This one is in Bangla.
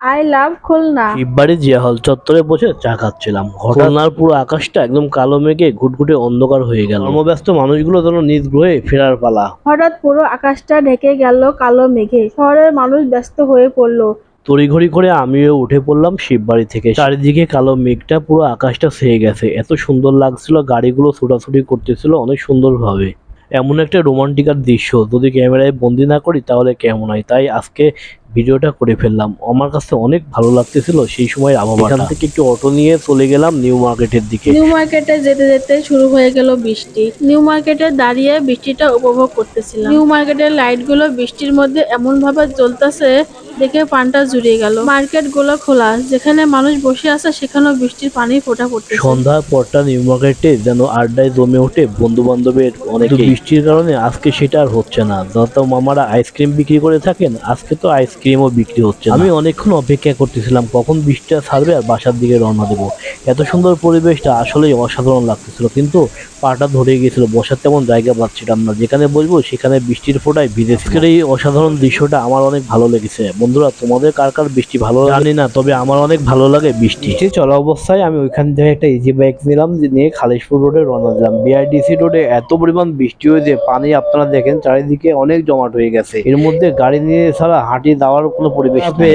I love Khulna. Shibbari Zia hall চত্বরে বসে চা খাচ্ছিলাম। খুলনার পুরো আকাশটা একদম কালো মেঘে ঘুটঘুটে অন্ধকার হয়ে গেল। কর্মব্যস্ত মানুষগুলো যেন নিজ গ্রহে ফেরার পালা। হঠাৎ পুরো আকাশটা ঢেকে গেল কালো মেঘে। শহরের মানুষ ব্যস্ত হয়ে পড়ল। তড়িঘড়ি করে আমিও উঠে পড়লাম শিববাড়ি থেকে। চারিদিকে কালো মেঘটা পুরো আকাশটা ছেয়ে গেছে। এত সুন্দর লাগছিল গাড়িগুলো ছোটাছুটি করতেছিল অনেক সুন্দরভাবে। এমন একটা রোমান্টিকার দৃশ্য। যদি ক্যামেরায় বন্দি না করি তাহলে কেমন হয়? তাই আজকে ভিডিওটা করে ফেললাম। আমার কাছে অনেক ভালো লাগতেছিল সেই সময় আবহাওয়া এখান থেকে একটু অটো নিয়ে চলে গেলাম নিউ মার্কেটের দিকে। নিউ মার্কেটে যেতে যেতে শুরু হয়ে গেল বৃষ্টি। নিউ মার্কেটে দাঁড়িয়ে বৃষ্টিটা উপভোগ করতেছিলাম। নিউ মার্কেটের লাইটগুলো বৃষ্টির মধ্যে এমন ভাবে জ্বলতেছে দেখে পানটা জুড়িয়ে গেল। মার্কেটগুলো খোলা, যেখানে মানুষ বসে আছে, সেখানেও বৃষ্টির পানি ফোটা পড়তেছে। সন্ধ্যার পরটা নিউ মার্কেটে যেন আড্ডায় জমে ওঠে বন্ধু বান্ধবের অনেক বৃষ্টির কারণে আজকে সেটা আর হচ্ছে না। যত মামারা আইসক্রিম বিক্রি করে থাকেন, আজকে তো আইসক্রিমও বিক্রি হচ্ছে আমি অনেকক্ষণ অপেক্ষা করতেছিলাম, কখন বৃষ্টিটা ছাড়বে আর বাসার দিকে রওনা দেবো। এত সুন্দর পরিবেশটা আসলেই অসাধারণ লাগতেছিল, কিন্তু পাটা ধরে গিয়েছিল, বসার তেমন জায়গা পাচ্ছিলাম না। যেখানে বসবো সেখানে বৃষ্টির ফোটায় ভিজেছিল এই অসাধারণ দৃশ্যটা আমার অনেক ভালো লেগেছে। বন্ধুরা তোমাদের কার কার বৃষ্টি ভালো জানি না তবে আমার অনেক ভালো লাগে বৃষ্টি। বৃষ্টি চলা অবস্থায় আমি ওইখান থেকে একটা ইজি বাইক নিলাম যে নিয়ে খালিশপুর রোডে রওনা দিলাম। বিআরডিসি রোডে এত পরিমাণ বৃষ্টি হয়েছে পানি আপনারা দেখেন চারিদিকে অনেক জমাট হয়ে গেছে। এর মধ্যে গাড়ি নিয়ে ছাড়া হাঁটি দেওয়ার কোনো পরিবেশ নেই